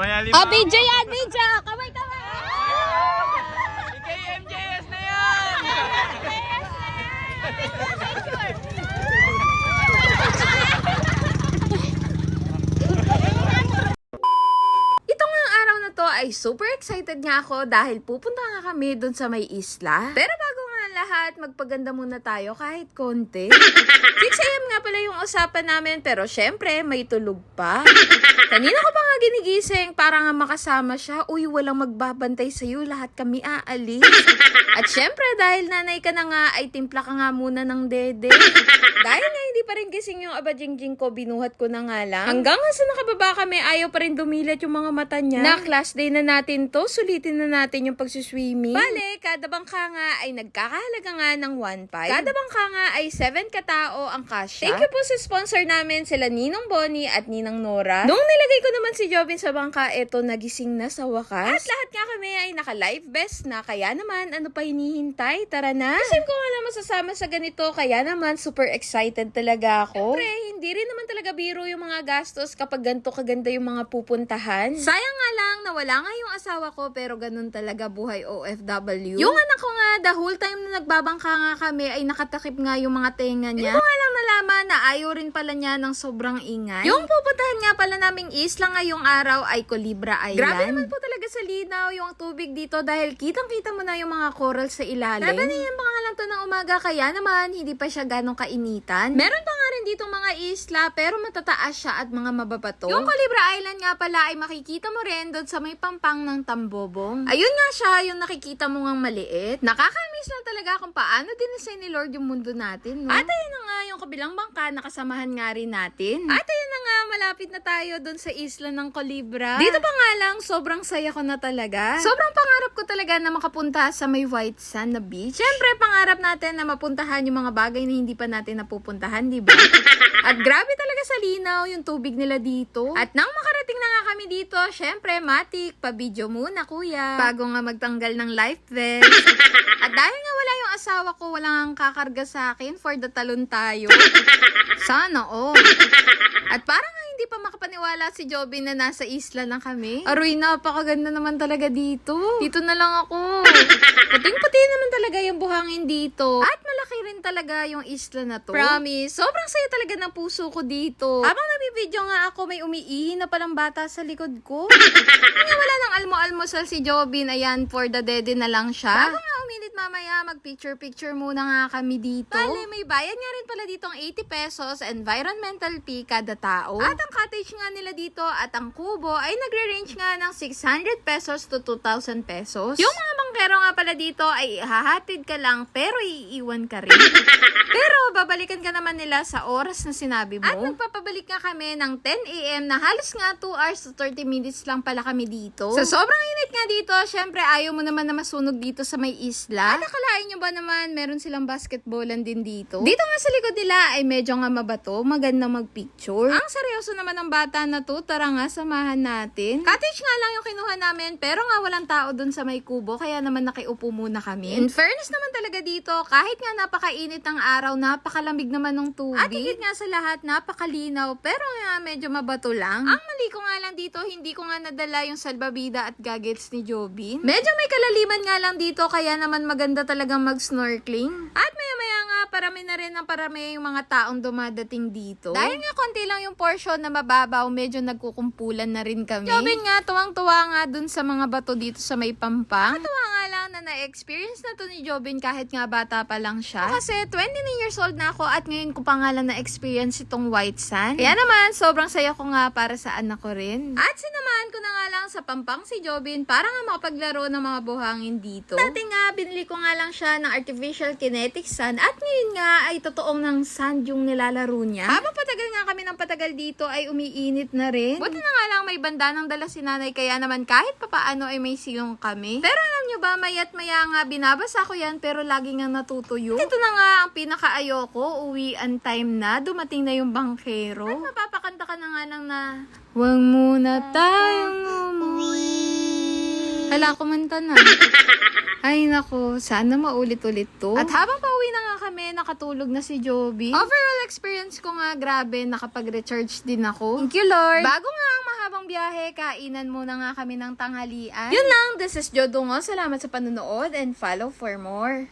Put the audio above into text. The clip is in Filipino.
Mayalim Oh, video yan, video! Kamay, kamay! Kay MJS na yan! Araw na to ay super excited nga ako dahil pupunta nga kami dun sa may isla. Pero bago nga ang lahat, magpaganda muna tayo kahit konti. 6am nga pala yung usapan namin pero syempre may tulog pa. Kanina ko pa nga ginigising para nga makasama siya. Uy, walang magbabantay sa'yo. Lahat kami aalis. At syempre, dahil nanay ka na nga, ay timpla ka nga muna ng dede. dahil nga hindi pa rin gising yung abajingjing ko, binuhat ko na nga lang. Hanggang sa nakababa kami, ayaw pa rin dumilat yung mga mata niya. Na class day na natin to, sulitin na natin yung pagsuswimming. Bale, kada bangka nga ay nagkakahalaga nga ng 1.5. Kada bangka nga ay 7 katao ang kasya. Thank you po sa sponsor namin, sila Ninong Bonnie at Ninang Nora. Nung nilagay ko naman si Jobin sa bangka, eto nagising na sa wakas. At lahat nga kami ay naka-live best na, kaya naman ano pa hinihintay? Tara na! Kasi ko nga lang masasama sa ganito, kaya naman super excited talaga ako. Siyempre, hindi rin naman talaga biro yung mga gastos kapag ganito kaganda yung mga pupuntahan. Sayang nga lang na wala nga yung asawa ko, pero ganun talaga buhay OFW. Yung anak ko nga, the whole time na nagbabangka nga kami, ay nakatakip nga yung mga tenga niya. Hindi ko nga lang nalaman na ayaw rin pala niya ng sobrang ingay. Yung pupuntahan nga pala naming isla ngayong araw ay Colibra Island. Grabe naman po talaga sa linaw yung tubig dito dahil kitang-kita mo na yung mga coral sa ilalim. Grabe na yan pa nga lang to ng umaga kaya naman hindi pa siya ganong kainitan. Meron pa nga rin dito mga isla pero matataas siya at mga mababato. Yung Colibra Island nga pala ay makikita mo rin doon sa may pampang ng Tambobong. Ayun nga siya yung nakikita mo ngang maliit. Nakakamiss lang talaga kung paano dinesign ni Lord yung mundo natin. No? At ayun na nga yung kabilang bangka nakasamahan nga rin natin. At ayun malapit na tayo doon sa isla ng Colibra. Dito pa nga lang sobrang saya ko na talaga. Sobrang pangarap ko talaga na makapunta sa may white sand na beach. Siyempre pangarap natin na mapuntahan yung mga bagay na hindi pa natin napupuntahan, di ba? At grabe talaga sa linaw yung tubig nila dito. At nang makarating na nga kami dito, syempre, Matik, pa-video muna, kuya. Bago nga magtanggal ng life vest. At dahil nga wala yung asawa ko, walang kakarga sa akin for the talon tayo. Sana all. At parang hindi pa makapaniwala si Joby na nasa isla na kami. Aroy, napakaganda naman talaga dito. Dito na lang ako. Puting-puti naman talaga yung buhangin dito. At malaki rin talaga yung isla na to. Promise, sobrang saya talaga ng puso ko dito. Habang nabibideo nga ako, may umiihi na palang bata sa likod ko. Kaya wala nang almo-almusal si Jobin, ayan, for the dede na lang siya. Bago nga mamaya, mag-picture-picture muna nga kami dito. Bale, may bayad nga rin pala ditong 80 pesos environmental fee kada tao. At ang cottage nga nila dito at ang kubo ay nagre-range nga ng 600 pesos to 2,000 pesos. Yung mga bangkero nga pala dito ay hahatid ka lang pero iiwan ka rin. pero babalikan ka naman nila sa oras na sinabi mo. At nagpapabalik nga kami ng 10 a.m. na halos nga 2 hours to 30 minutes lang pala kami dito. Sa sobrang init nga dito, syempre ayaw mo naman na masunog dito sa may isla. At akalain nyo ba naman meron silang basketballan din dito? Dito nga sa likod nila ay medyo nga mabato, maganda magpicture. Ang seryoso naman ng bata na to, tara nga samahan natin. Cottage nga lang yung kinuha namin, pero nga walang tao dun sa may kubo, kaya naman nakiupo muna kami. In fairness naman talaga dito, kahit nga napakainit ang araw, napakalamig naman ng tubig. At higit nga sa lahat, napakalinaw, pero nga medyo mabato lang. Ang mali ko nga lang dito, hindi ko nga nadala yung salbabida at gadgets ni Jobin. Medyo may kalaliman nga lang dito, kaya naman maganda talagang mag-snorkeling. At parami na rin ang parami yung mga taong dumadating dito. Dahil nga konti lang yung portion na mababaw, medyo nagkukumpulan na rin kami. Jobin nga, tuwang-tuwa nga dun sa mga bato dito sa may pampang. Nakatuwa nga na na-experience na to ni Jobin kahit nga bata pa lang siya. Kasi 29 years old na ako at ngayon ko pa nga lang na-experience itong white sand. Kaya naman, sobrang saya ko nga para sa anak ko rin. At sinamahan ko na nga lang sa pampang si Jobin para nga makapaglaro ng mga buhangin dito. Dati nga, binili ko nga lang siya ng artificial kinetic sand at ngayon nga ay totoong ng sand yung nilalaro niya. Habang patagal nga kami ng patagal dito ay umiinit na rin. Buti na nga lang may banda ng dala si nanay kaya naman kahit papaano ay may silong kami. Pero nyo ba, mayat maya nga binabasa ko yan pero lagi nga natutuyo. Ito na nga ang pinakaayoko, uwi on time na, dumating na yung bangkero. At mapapakanta ka na nga lang na, Huwag muna tayong umuwi. Hala, kumanta na. Ay, nako. Sana maulit-ulit to. At habang pauwi na nga kami, nakatulog na si Joby. Overall experience ko nga, grabe, nakapag-recharge din ako. Thank you, Lord. Bago nga ang mahabang biyahe, kainan muna nga kami ng tanghalian. Yun lang, this is Jodongo. Salamat sa panonood and follow for more.